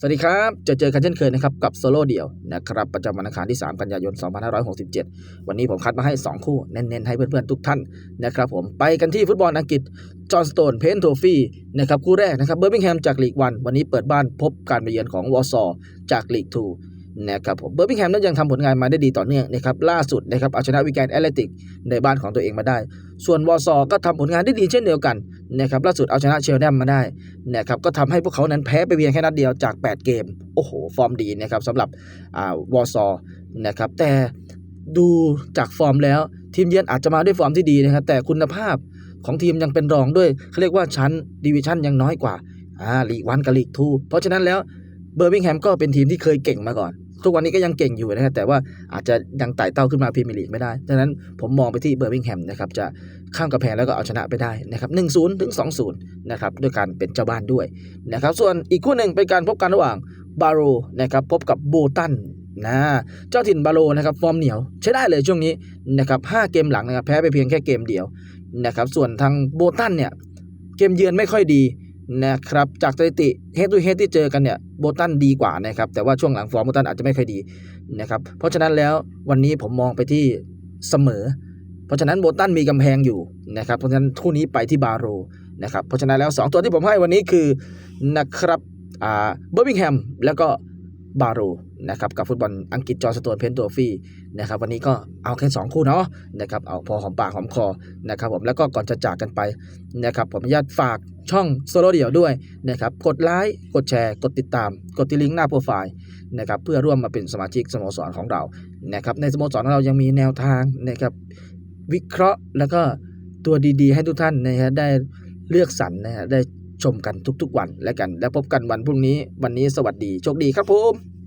สวัสดีครับจะเจอกันเช่นเคยนะครับกับโซโล่เดี่ยวนะครับประจำวันอังคารที่ 3 กันยายน 2567 วันนี้ผมคัดมาให้ 2 คู่เน้นๆ ให้เพื่อนๆ ทุกท่านนะครับผมไปกันที่ฟุตบอลอังกฤษจอห์นสโตนเพนโทฟี่นะครับคู่แรกนะครับเบอร์มิงแฮมจากลีกวันวันนี้เปิดบ้านพบการมาเยือนของวอร์ซอจากลีกทู นะครับผมเบอร์มิงแฮมนั้นยังทำผลงานมาได้ดีต่อเนื่องนะครับล่าสุดนะครับเอาชนะวิกแกนแอตเลติกในบ้านของตัวเองมาได้ ส่วนวอร์ซอก็ทำผลงานได้ดีเช่นเดียวกันนะครับล่าสุดเอาชนะเชลแนมมาได้นะครับก็ทำให้พวกเขานั้นแพ้ไปเพียงแค่นัดเดียวจาก 8 เกม โอ้โห ฟอร์มดีนะครับสำหรับอ่าวอร์ซอนะครับแต่ดูจากฟอร์มแล้วทีมเยือนอาจจะมาด้วยฟอร์มที่ดีนะครับแต่คุณภาพของทีมยังเป็นรองด้วยเขาเรียกว่าชั้นดิวิชั่นยังน้อยกว่าอ่าลีกวันกับลีกทูเพราะฉะนั้นแล้วเบอร์มิงแฮมก็เป็นทีมที่เคยเก่งมาก่อน ทุกวันนี้ก็ยังเก่งอยู่นะครับแต่ว่าอาจจะยังไต่เต้าขึ้นมาพรีเมียร์ลีกไม่ได้ดังนั้นผมมองไปที่เบอร์มิงแฮมนะครับจะข้ามกระแพงแล้วก็เอาชนะไปได้นะครับ1-0ถึง2-0นย์นะครับด้วยการเป็นเจ้าบ้านด้วยนะครับส่วนอีกคู่หนึ่งเป็นการพบกันระหว่างบาโรนะครับพบกับโบตันนะเจ้าถิ่นบาโรนะครับฟอร์มเหนียวใช้ได้เลยช่วงนี้นะครับห้าเกมหลังนะครับแพ้ไปเพียงแค่เกมเดียวนะครับส่วนทางโบตันเนี่ยเกมเยือนไม่ค่อยดี นะครับจากสถิติเฮดตูเฮดที่เจอกันเนี่ยโบตันดีกว่านะครับแต่ว่าช่วงหลังฟอร์มโบตันอาจจะไม่ค่อยดีนะครับเพราะฉะนั้นแล้ววันนี้ผมมองไปที่เสมอ เพราะฉะนั้นโบตันมีกำแพงอยู่นะครับเพราะฉะนั้นคู่นี้ไปที่บาโรนะครับเพราะฉะนั้นแล้ว 2 ตัวที่ผมให้วันนี้คือนะครับอ่าเบอร์มิงแฮมแล้วก็ บาโรนะครับกับฟุตบอลอังกฤษจอร์สโตนเพนโตฟี่นะครับวันนี้ก็เอาแค่ 2 คู่เนาะนะครับเอาพอหอมปากหอมคอนะครับผมแล้วก็ก่อนจะจากกันไปนะครับผมอนุญาตฝากช่องโซโลเดี่ยวด้วยนะครับกดไลค์กดแชร์ กดติดตาม กดที่ลิงก์หน้าโปรไฟล์นะครับเพื่อร่วมมาเป็นสมาชิกสโมสรของเรานะครับในสโมสรของเรายังมีแนวทางนะครับวิเคราะห์แล้วก็ตัวดีๆ ให้ทุกท่านนะฮะได้เลือกสรรนะฮะได้ ชมกันทุกๆวันและกัน แล้วพบกันวันพรุ่งนี้ วันนี้สวัสดี โชคดีครับผม